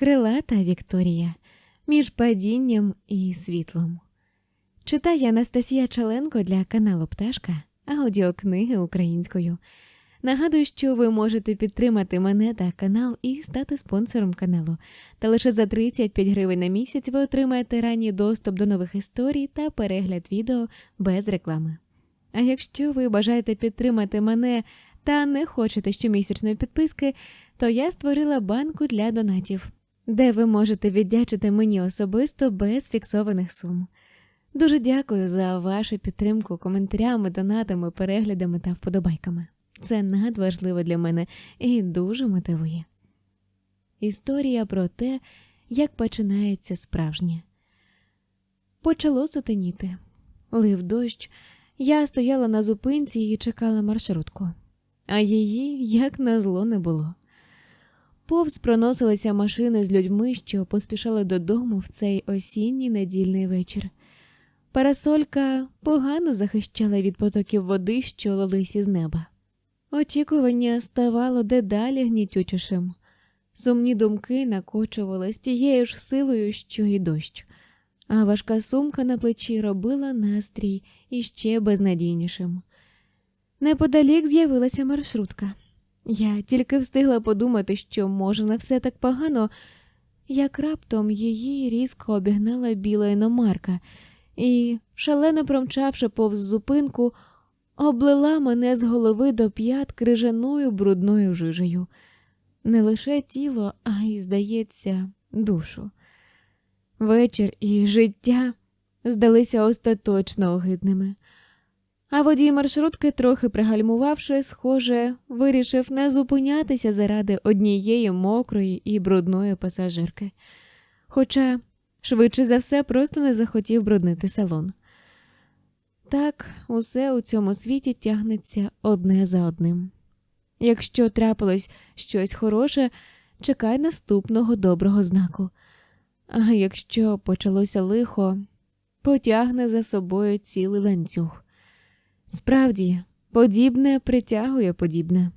Крилата Вікторія між падінням і світлом. Читає Анастасія Чаленко для каналу Пташка аудіокниги українською. Нагадую, що ви можете підтримати мене та канал і стати спонсором каналу. Та лише за 35 гривень на місяць ви отримаєте ранній доступ до нових історій та перегляд відео без реклами. А якщо ви бажаєте підтримати мене та не хочете щомісячної підписки, то я створила банку для донатів, де ви можете віддячити мені особисто без фіксованих сум. Дуже дякую за вашу підтримку коментарями, донатами, переглядами та вподобайками. Це надважливо для мене і дуже мотивує. Історія про те, як починається справжнє. Почало сутеніти. Лив дощ. Я стояла на зупинці і чекала маршрутку, а її, як назло, не було. Повз проносилися машини з людьми, що поспішали додому в цей осінній недільний вечір. Парасолька погано захищала від потоків води, що лились із неба. Очікування ставало дедалі гнітючішим. Сумні думки накочували з тією ж силою, що й дощ, а важка сумка на плечі робила настрій іще безнадійнішим. Неподалік з'явилася маршрутка. Я тільки встигла подумати, що може не все так погано, як раптом її різко обігнала біла іномарка і, шалено промчавши повз зупинку, облила мене з голови до п'ят крижаною брудною жижею. Не лише тіло, а й, здається, душу. Вечір і життя здалися остаточно огидними. А водій маршрутки, трохи пригальмувавши, схоже, вирішив не зупинятися заради однієї мокрої і брудної пасажирки. Хоча, швидше за все, просто не захотів бруднити салон. Так, усе у цьому світі тягнеться одне за одним. Якщо трапилось щось хороше, чекай наступного доброго знаку. А якщо почалося лихо, потягне за собою цілий ланцюг. Справді, подібне притягує подібне.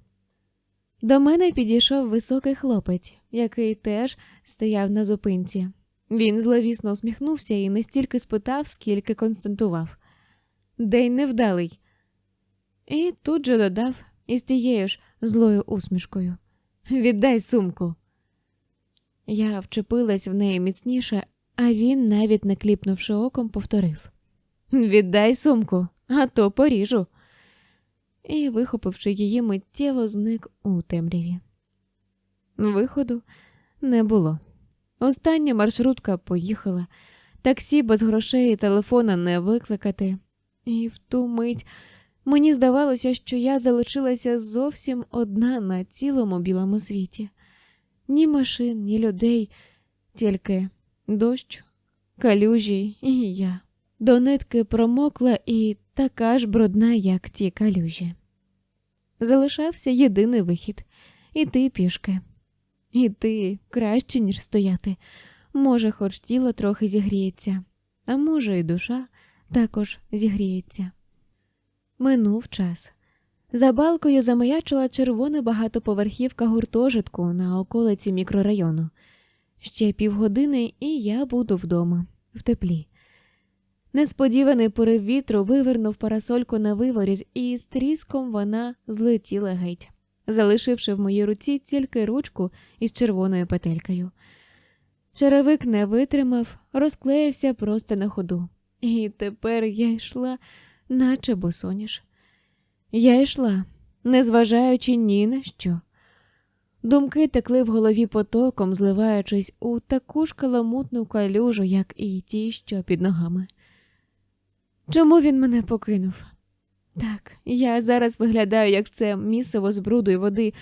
До мене підійшов високий хлопець, який теж стояв на зупинці. Він зловісно усміхнувся і не стільки спитав, скільки констатував День невдалий. І тут же додав із тією ж злою усмішкою Віддай сумку. Я вчепилась в неї міцніше, а він, навіть не кліпнувши оком, повторив Віддай сумку, а то поріжу. І, вихопивши її, миттєво зник у темряві. Виходу не було. Остання маршрутка поїхала, таксі без грошей і телефона не викликати, і в ту мить мені здавалося, що я залишилася зовсім одна на цілому білому світі. Ні машин, ні людей, тільки дощ, калюжі і я. До нитки промокла і така ж брудна, як ті калюжі. Залишався єдиний вихід іти пішки. Іти краще, ніж стояти. Може, хоч тіло трохи зігріється, а може, і душа також зігріється. Минув час. За балкою замаячила червона багатоповерхівка гуртожитку на околиці мікрорайону. Ще півгодини, і я буду вдома, в теплі. Несподіваний порив вітру вивернув парасольку на виворіт, і з тріском вона злетіла геть, залишивши в моїй руці тільки ручку із червоною петелькою. Черевик не витримав, розклеївся просто на ходу, і тепер я йшла, наче босоніж. Я йшла, незважаючи ні на що. Думки текли в голові потоком, зливаючись у таку ж каламутну калюжу, як і ті, що під ногами. Чому він мене покинув? Так, я зараз виглядаю, як це місиво з бруду й води,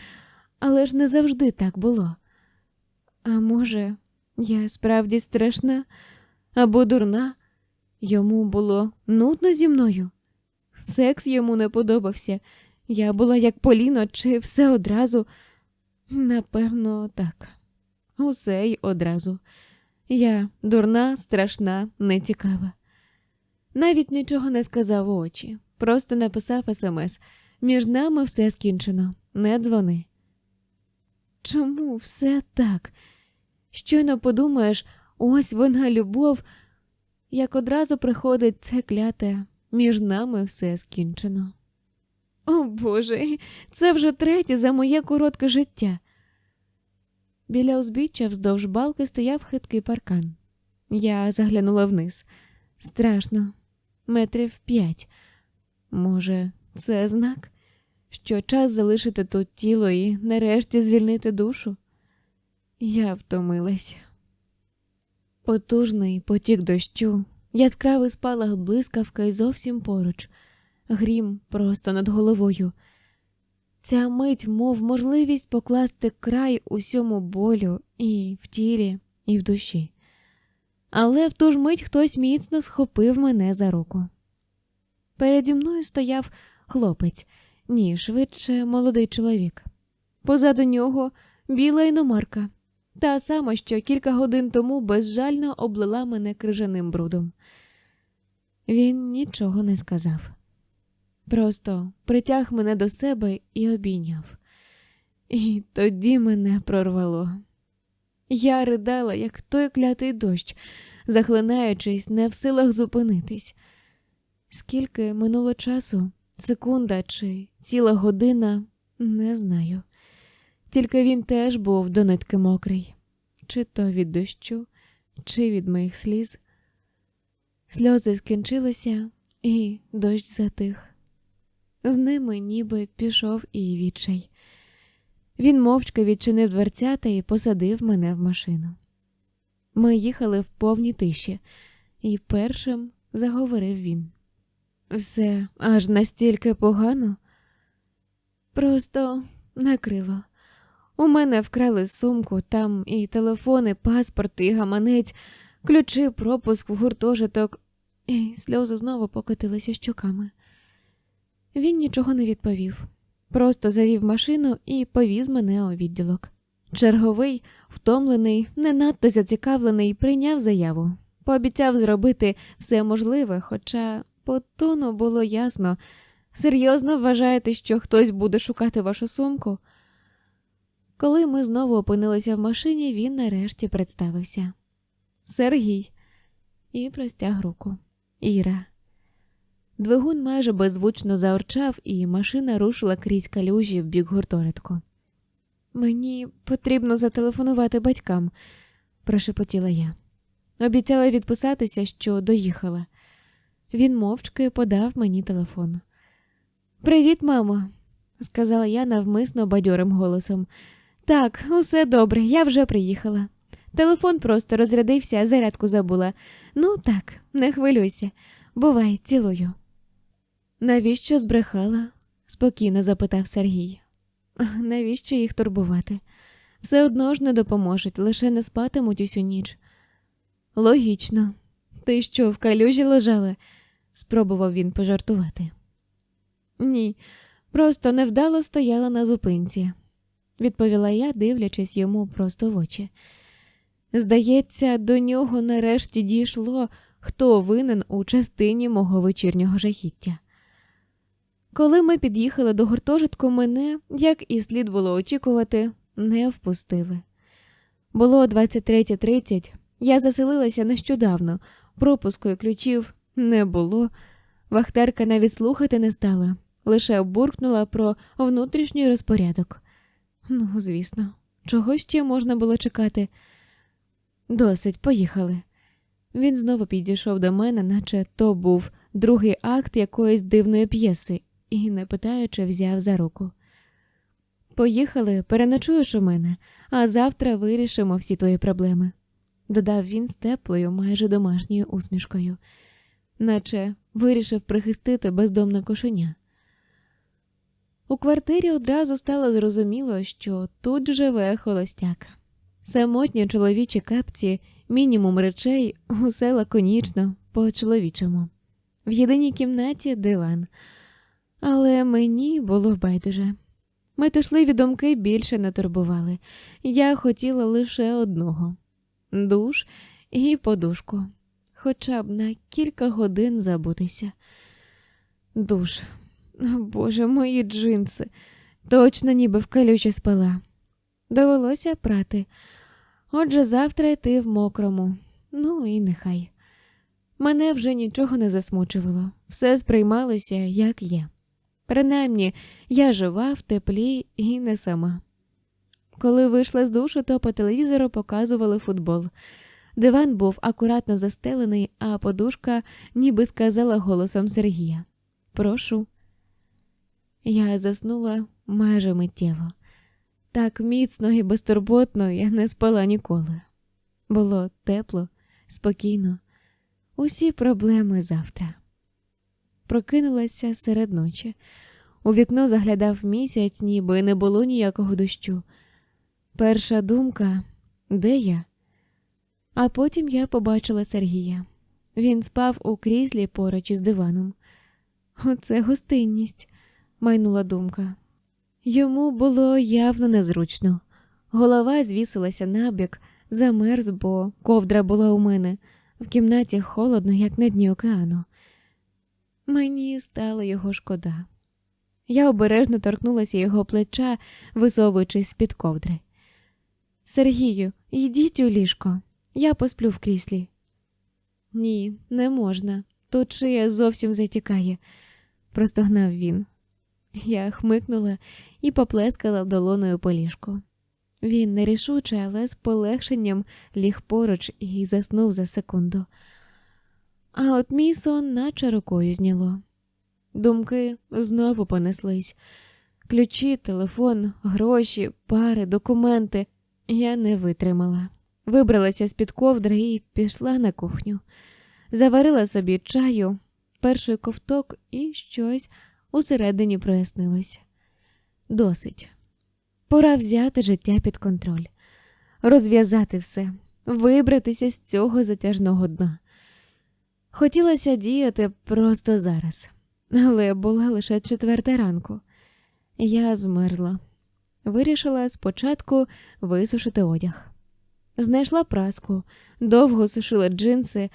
але ж не завжди так було. А може, я справді страшна або дурна? Йому було нудно зі мною. Секс йому не подобався. Я була як Поліно, чи все одразу? Напевно, так. Усе й одразу. Я дурна, страшна, нецікава. Навіть нічого не сказав у очі, просто написав смс між нами все скінчено, не дзвони. Чому все так? Щойно подумаєш, ось вона любов, як одразу приходить це кляте, між нами все скінчено. О Боже, це вже третє за моє коротке життя. Біля узбіччя вздовж балки стояв хиткий паркан. Я заглянула вниз. Страшно, метрів п'ять. Може, це знак, що час залишити тут тіло і нарешті звільнити душу? Я втомилась. Потужний потік дощу, яскравий спалах блискавка і зовсім поруч, грім просто над головою. Ця мить, мов можливість покласти край усьому болю і в тілі, і в душі. Але в ту ж мить хтось міцно схопив мене за руку. Переді мною стояв хлопець, ні, швидше молодий чоловік. Позаду нього біла іномарка, та сама, що кілька годин тому безжально облила мене крижаним брудом. Він нічого не сказав. Просто притяг мене до себе і обійняв. І тоді мене прорвало. Я ридала, як той клятий дощ, захлинаючись, не в силах зупинитись. Скільки минуло часу, секунда чи ціла година, не знаю. Тільки він теж був до нитки мокрий, чи то від дощу, чи від моїх сліз. Сльози скінчилися, і дощ затих. З ними ніби пішов і відчай. Він мовчки відчинив дверцята і посадив мене в машину. Ми їхали в повній тиші, і першим заговорив він. Все аж настільки погано. Просто накрило. У мене вкрали сумку, там і телефони, паспорт, і гаманець, ключі, пропуск гуртожиток, і сльози знову покотилися щоками. Він нічого не відповів, просто завів машину і повіз мене у відділок. Черговий, втомлений, не надто зацікавлений, прийняв заяву, пообіцяв зробити все можливе, хоча по тону було ясно. Серйозно вважаєте, що хтось буде шукати вашу сумку? Коли ми знову опинилися в машині, він нарешті представився Сергій і простяг руку. Іра. Двигун майже беззвучно заорчав, і машина рушила крізь калюжі в бік гуртожитку. Мені потрібно зателефонувати батькам, прошепотіла я. Обіцяла відписатися, що доїхала. Він мовчки подав мені телефон. Привіт, мамо, сказала я навмисно бадьорим голосом. Так, усе добре, я вже приїхала. Телефон просто розрядився, зарядку забула. Ну так, не хвилюйся. Бувай, цілую. Навіщо збрехала? спокійно запитав Сергій. Навіщо їх турбувати? Все одно ж не допоможуть, лише не спатимуть усю ніч. Логічно. Ти що, в калюжі лежала? спробував він пожартувати. Ні, просто невдало стояла на зупинці, відповіла я, дивлячись йому просто в очі. Здається, до нього нарешті дійшло, хто винен у частині мого вечірнього жахіття. Коли ми під'їхали до гуртожитку, мене, як і слід було очікувати, не впустили. Було 23.30, я заселилася нещодавно, пропуску і ключів не було. Вахтерка навіть слухати не стала, лише обуркнула про внутрішній розпорядок. Ну, звісно, чого ще можна було чекати? Досить, поїхали. Він знову підійшов до мене, наче то був другий акт якоїсь дивної п'єси, і, не питаючи, взяв за руку. Поїхали, переночуєш у мене, а завтра вирішимо всі твої проблеми, додав він з теплою, майже домашньою усмішкою, наче вирішив прихистити бездомне кошеня. У квартирі одразу стало зрозуміло, що тут живе холостяк. Самотні чоловічі капці, мінімум речей, усе лаконічно, по чоловічому. В єдиній кімнаті диван. Але мені було байдуже. Метушливі думки більше не турбували. Я хотіла лише одного душ і подушку, хоча б на кілька годин забутися. Душ, боже, мої джинси, точно ніби в калючі спала. Довелося прати. Отже, завтра йти в мокрому. Ну і нехай. Мене вже нічого не засмучувало, все сприймалося, як є. Принаймні, я жива в теплі і не сама. Коли вийшла з душу, то по телевізору показували футбол. Диван був акуратно застелений, а подушка ніби сказала голосом Сергія Прошу. Я заснула майже миттєво. Так міцно і безтурботно я не спала ніколи. Було тепло, спокійно, усі проблеми завтра. Прокинулася серед ночі. У вікно заглядав місяць, ніби не було ніякого дощу. Перша думка де я? А потім я побачила Сергія. Він спав у кріслі поруч із диваном. Оце гостинність, майнула думка. Йому було явно незручно. Голова звісилася набік, замерз, бо ковдра була у мене. В кімнаті холодно, як на дні океану. Мені стало його шкода. Я обережно торкнулася його плеча, висовуючись з-під ковдри. Сергію, йдіть у ліжко, я посплю в кріслі. Ні, не можна. Тут шия зовсім затікає, простогнав він. Я хмикнула і поплескала долоною по ліжку. Він нерішуче, але з полегшенням ліг поруч і заснув за секунду. А от мій сон наче рукою зняло. Думки знову понеслись. Ключі, телефон, гроші, пари, документи. Я не витримала. Вибралася з під ковдри і пішла на кухню. Заварила собі чаю, перший ковток і щось усередині прояснилося. Досить. Пора взяти життя під контроль, розв'язати все, вибратися з цього затяжного дна. Хотілося діяти просто зараз, але була лише четверта ранку. Я змерзла. Вирішила спочатку висушити одяг. Знайшла праску, довго сушила джинси,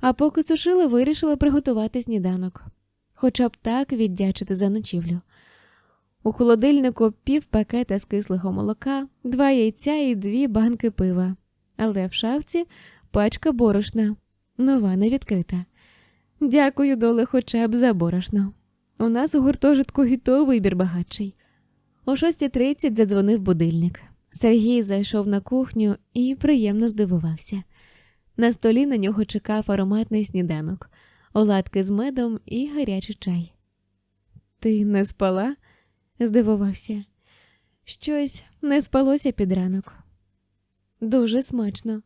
а поки сушила, вирішила приготувати сніданок, хоча б так віддячити за ночівлю. У холодильнику пів пакета з кислого молока, два яйця і дві банки пива, але в шафці пачка борошна, нова не відкрита. Дякую, доле, хоча б за борошно. У нас у гуртожитку то вибір багатший. О 6.30 задзвонив будильник. Сергій зайшов на кухню і приємно здивувався. На столі на нього чекав ароматний сніданок, оладки з медом і гарячий чай. Ти не спала? здивувався. Щось не спалося під ранок. Дуже смачно.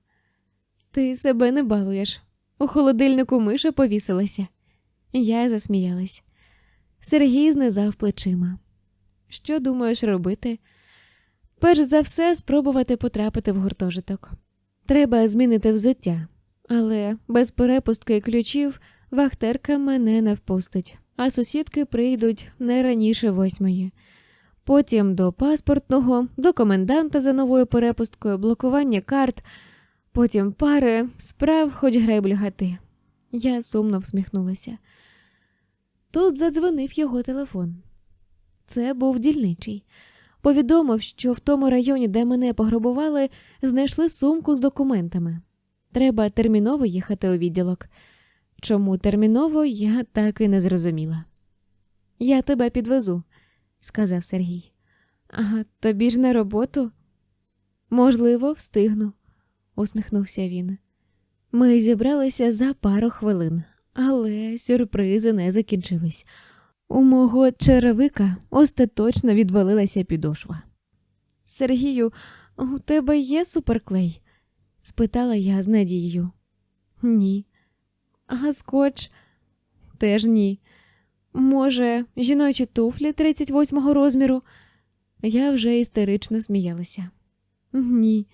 Ти себе не балуєш. У холодильнику миша повісилася. Я засміялась. Сергій знизав плечима. Що думаєш робити? Перш за все, спробувати потрапити в гуртожиток. Треба змінити взуття, але без перепустки ключів вахтерка мене не впустить, а сусідки прийдуть не раніше восьмої. Потім до паспортного, до коменданта за новою перепусткою, блокування карт, потім пари, справ, хоч греблю гати. Я сумно всміхнулася. Тут задзвонив його телефон. Це був дільничий. Повідомив, що в тому районі, де мене пограбували, знайшли сумку з документами. Треба терміново їхати у відділок. Чому терміново, я так і не зрозуміла. Я тебе підвезу, сказав Сергій. Ага, тобі ж на роботу? Можливо, встигну, усміхнувся він. Ми зібралися за пару хвилин, але сюрпризи не закінчились. У мого черевика остаточно відвалилася підошва. Сергію, у тебе є суперклей? спитала я з надією. Ні. А скотч? Теж ні. Може, жіночі туфлі 38-го розміру? Я вже істерично сміялася. Ні.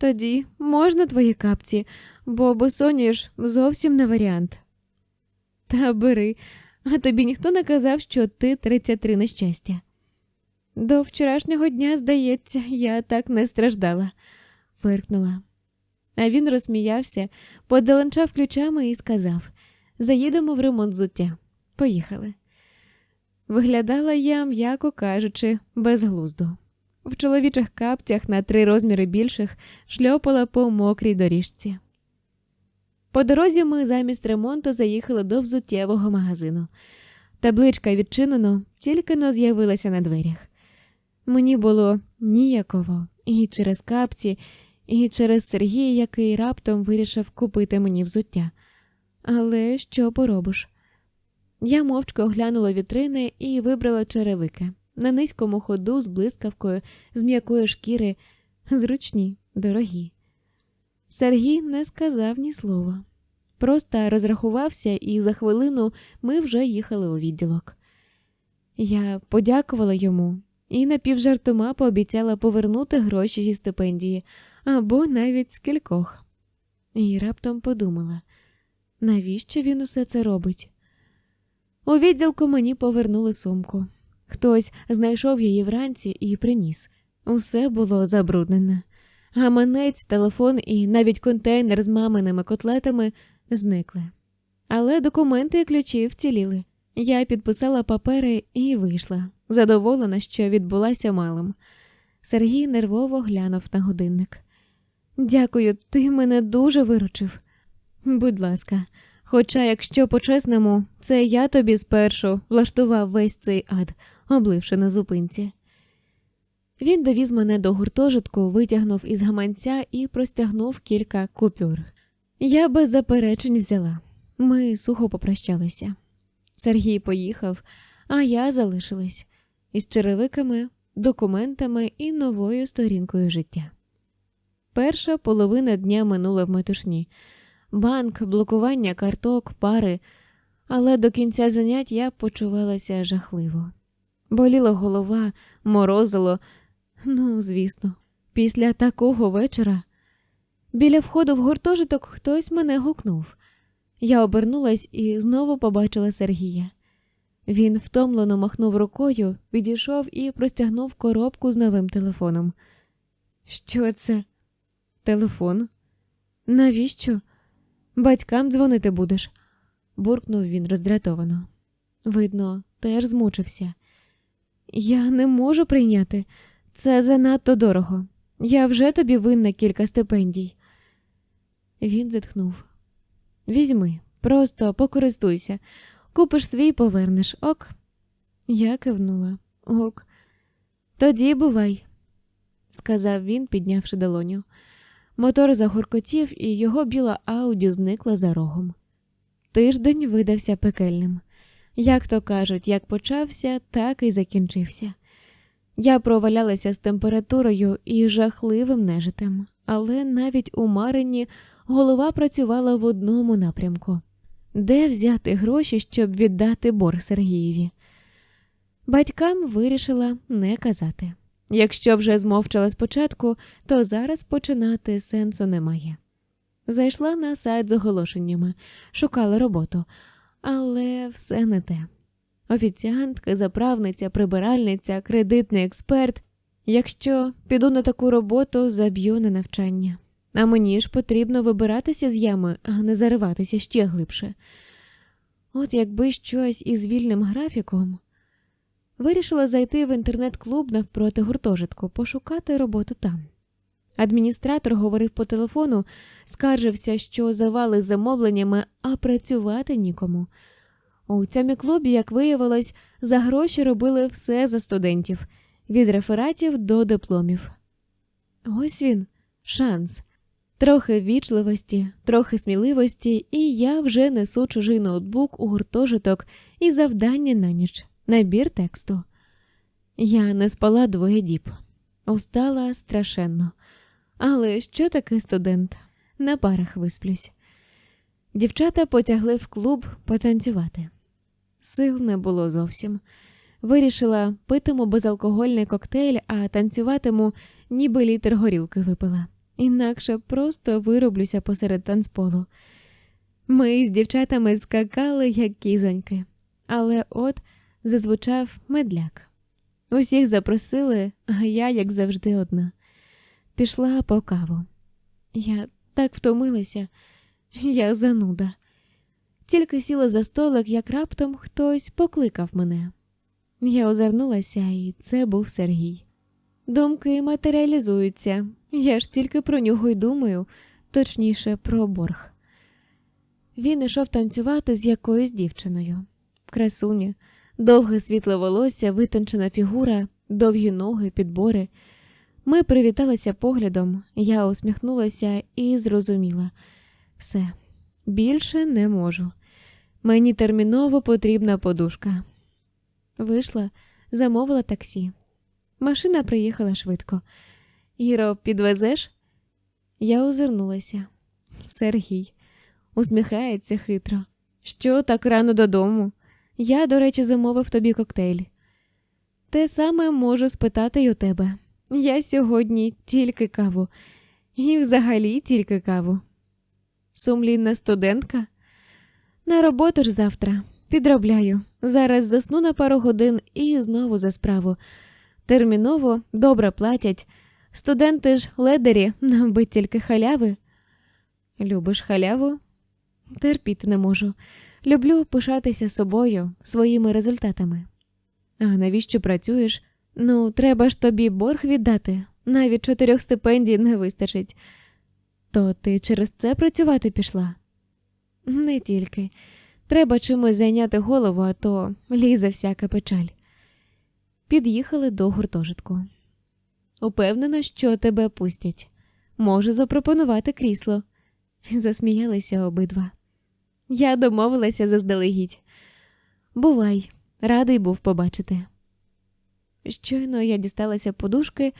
Тоді можна твої капці, бо босоніж зовсім не варіант. Та бери, а тобі ніхто не казав, що ти 33 нещастя. До вчорашнього дня, здається, я так не страждала, фиркнула. А він розсміявся, подзеленчав ключами і сказав Заїдемо в ремонт зуття. Поїхали. Виглядала я, м'яко кажучи, безглуздо. В чоловічих капцях на три розміри більших шльопала по мокрій доріжці. По дорозі ми замість ремонту заїхали до взуттєвого магазину. Табличка відчинено, тільки но з'явилася на дверях. Мені було ніяково і через капці, і через Сергія, який раптом вирішив купити мені взуття. Але що поробиш? Я мовчки оглянула вітрини і вибрала черевики на низькому ходу з блискавкою, з м'якої шкіри, зручні, дорогі. Сергій не сказав ні слова. Просто розрахувався, і за хвилину ми вже їхали у відділок. Я подякувала йому і напівжартома пообіцяла повернути гроші зі стипендії або навіть з кількох. І раптом подумала, навіщо він усе це робить? У відділку мені повернули сумку. Хтось знайшов її вранці і приніс. Усе було забруднене. Гаманець, телефон і навіть контейнер з маминими котлетами зникли. Але документи і ключі вціліли. Я підписала папери і вийшла, задоволена, що відбулася малим. Сергій нервово глянув на годинник. Дякую, ти мене дуже виручив. Будь ласка, хоча, якщо по-чесному, це я тобі спершу влаштував весь цей ад, обливши на зупинці. Він довіз мене до гуртожитку, витягнув із гаманця і простягнув кілька купюр. Я без заперечень взяла. Ми сухо попрощалися. Сергій поїхав, а я залишилась із черевиками, документами і новою сторінкою життя. Перша половина дня минула в метушні банк, блокування карток, пари, але до кінця занять я почувалася жахливо. Боліла голова, морозило, ну, звісно, після такого вечора. Біля входу в гуртожиток хтось мене гукнув. Я обернулась і знову побачила Сергія. Він втомлено махнув рукою, підійшов і простягнув коробку з новим телефоном. Що це? Телефон? Навіщо? Батькам дзвонити будеш, буркнув він роздратовано. Видно, теж змучився. Я не можу прийняти. Це занадто дорого. Я вже тобі винна кілька стипендій. Він зітхнув. Візьми, просто покористуйся, купиш свій повернеш, ок. Я кивнула. Ок. Тоді бувай, сказав він, піднявши долоню. Мотор загуркотів, і його біла ауді зникла за рогом. Тиждень видався пекельним. Як то кажуть, як почався, так і закінчився. Я провалялася з температурою і жахливим нежитем, але навіть у Марині голова працювала в одному напрямку де взяти гроші, щоб віддати борг Сергієві. Батькам вирішила не казати. Якщо вже змовчала спочатку, то зараз починати сенсу немає. Зайшла на сайт з оголошеннями, шукала роботу, але все не те. Офіціантка, заправниця, прибиральниця, кредитний експерт. Якщо піду на таку роботу, заб'ю на навчання. А мені ж потрібно вибиратися з ями, а не зариватися ще глибше. От якби щось із вільним графіком, вирішила зайти в інтернет-клуб навпроти гуртожитку, пошукати роботу там. Адміністратор говорив по телефону, скаржився, що завали замовленнями, а працювати нікому. У цьому клубі, як виявилось, за гроші робили все за студентів від рефератів до дипломів. Ось він, шанс. Трохи вічливості, трохи сміливості, і я вже несу чужий ноутбук у гуртожиток і завдання на ніч, набір тексту. Я не спала двоє діб, устала страшенно. Але що таке студент? На парах висплюсь. Дівчата потягли в клуб потанцювати. Сил не було зовсім. Вирішила, питиму безалкогольний коктейль, а танцюватиму, ніби літр горілки випила інакше просто вироблюся посеред танцполу. Ми з дівчатами скакали, як кізоньки, але от зазвучав медляк. Усіх запросили, а я, як завжди, одна. Пішла по каву. Я так втомилася, я зануда. Тільки сіла за столик, як раптом хтось покликав мене. Я озирнулася, і це був Сергій. Думки матеріалізуються. Я ж тільки про нього й думаю, точніше, про борг. Він ішов танцювати з якоюсь дівчиною. Красуня, довге світле волосся, витончена фігура, довгі ноги, підбори. Ми привіталися поглядом, я усміхнулася і зрозуміла все, більше не можу. Мені терміново потрібна подушка. Вийшла, замовила таксі. Машина приїхала швидко. Іро, підвезеш? Я озирнулася. Сергій усміхається хитро. Що так рано додому? Я, до речі, замовив тобі коктейль. Те саме можу спитати й у тебе. Я сьогодні тільки каву, і взагалі тільки каву. Сумлінна студентка. На роботу ж завтра. Підробляю. Зараз засну на пару годин і знову за справу. Терміново добре платять. Студенти ж ледері, нам би тільки халяви. Любиш халяву? Терпіти не можу. Люблю пишатися собою, своїми результатами. А навіщо працюєш? Ну, треба ж тобі борг віддати. Навіть чотирьох стипендій не вистачить. То ти через це працювати пішла? Не тільки. Треба чимось зайняти голову, а то лізе всяка печаль. Під'їхали до гуртожитку. Упевнена, що тебе пустять. Можу запропонувати крісло. Засміялися обидва. Я домовилася заздалегідь. Бувай, радий був побачити. Щойно я дісталася подушки,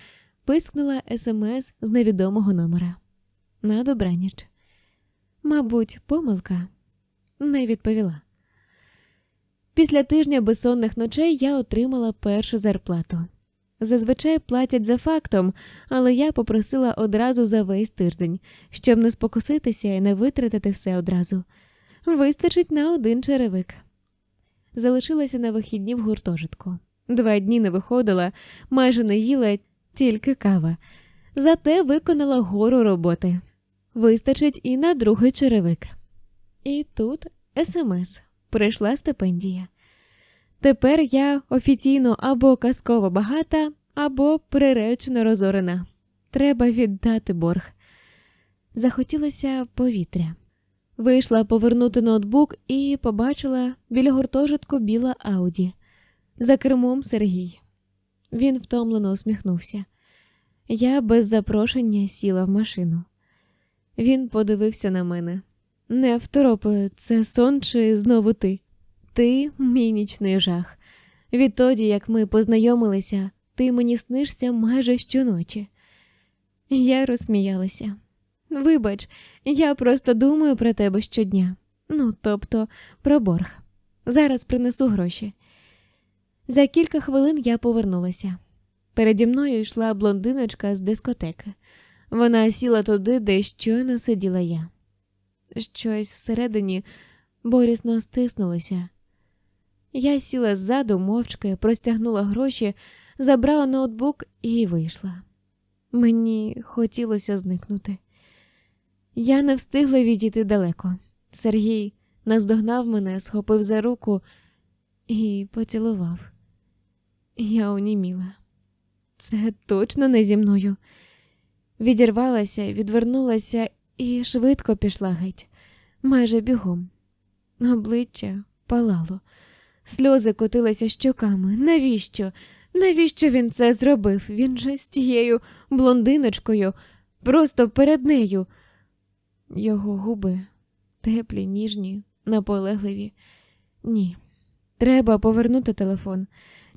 пискнула смс з невідомого номера. На добраніч. Мабуть, помилка не відповіла. Після тижня безсонних ночей я отримала першу зарплату. Зазвичай платять за фактом, але я попросила одразу за весь тиждень, щоб не спокуситися і не витратити все одразу. Вистачить на один черевик. Залишилася на вихідні в гуртожитку. Два дні не виходила, майже не їла, тільки кава. Зате виконала гору роботи. Вистачить і на другий черевик. І тут смс. Прийшла стипендія. Тепер я офіційно або казково багата, або приречено розорена. Треба віддати борг. Захотілося повітря. Вийшла повернути ноутбук і побачила біля гуртожитку біла Ауді. За кермом Сергій. Він втомлено усміхнувся. Я без запрошення сіла в машину. Він подивився на мене. Не второпаю, це сон чи знову ти? Ти мій нічний жах. Відтоді, як ми познайомилися, ти мені снишся майже щоночі. Я розсміялася. Вибач, я просто думаю про тебе щодня. Ну, тобто, про борг. Зараз принесу гроші. За кілька хвилин я повернулася. Переді мною йшла блондиночка з дискотеки. Вона сіла туди, де щойно сиділа я. Щось всередині борісно стиснулося. Я сіла ззаду, мовчки, простягнула гроші, забрала ноутбук і вийшла. Мені хотілося зникнути. Я не встигла відійти далеко. Сергій наздогнав мене, схопив за руку і поцілував. Я оніміла. Це точно не зі мною. Відірвалася, відвернулася і швидко пішла геть, майже бігом. Обличчя палало, сльози котилися щоками. Навіщо? Навіщо він це зробив? Він же з тією блондиночкою, просто перед нею. Його губи теплі, ніжні, наполегливі. Ні, треба повернути телефон.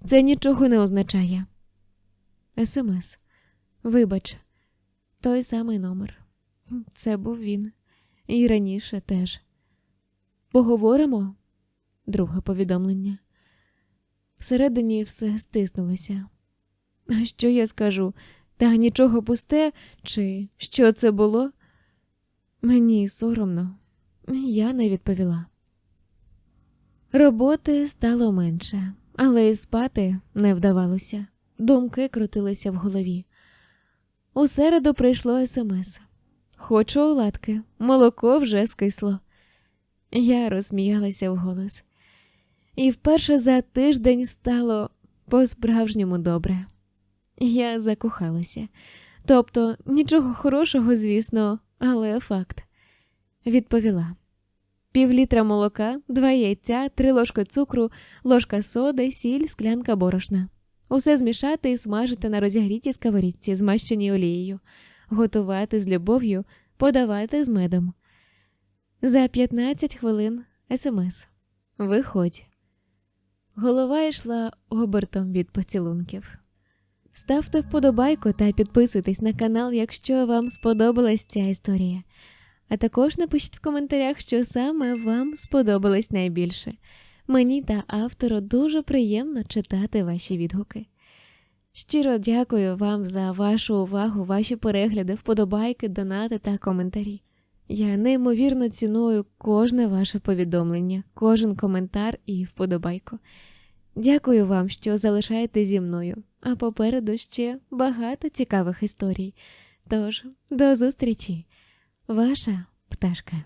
Це нічого не означає. СМС. Вибач, той самий номер. Це був він. І раніше теж. Поговоримо? Друге повідомлення. Всередині все стиснулося. А що я скажу? Та нічого пусте, чи що це було? Мені соромно, я не відповіла. Роботи стало менше, але і спати не вдавалося. Думки крутилися в голові. У середу прийшло смс. Хочу оладки, молоко вже скисло. Я розсміялася вголос. І вперше за тиждень стало по-справжньому добре. Я закохалася. Тобто, нічого хорошого, звісно, але факт. Відповіла: півлітра молока, два яйця, три ложки цукру, ложка соди, сіль, склянка борошна. Усе змішати і смажити на розігрітій сковорідці, змащеній олією, готувати з любов'ю, подавати з медом. За 15 хвилин смс. Виходь. Голова йшла обертом від поцілунків. Ставте вподобайку та підписуйтесь на канал, якщо вам сподобалась ця історія. А також напишіть в коментарях, що саме вам сподобалось найбільше. Мені та автору дуже приємно читати ваші відгуки. Щиро дякую вам за вашу увагу, ваші перегляди, вподобайки, донати та коментарі. Я неймовірно ціную кожне ваше повідомлення, кожен коментар і вподобайку. Дякую вам, що залишаєте зі мною, а попереду ще багато цікавих історій. Тож, до зустрічі, ваша пташка.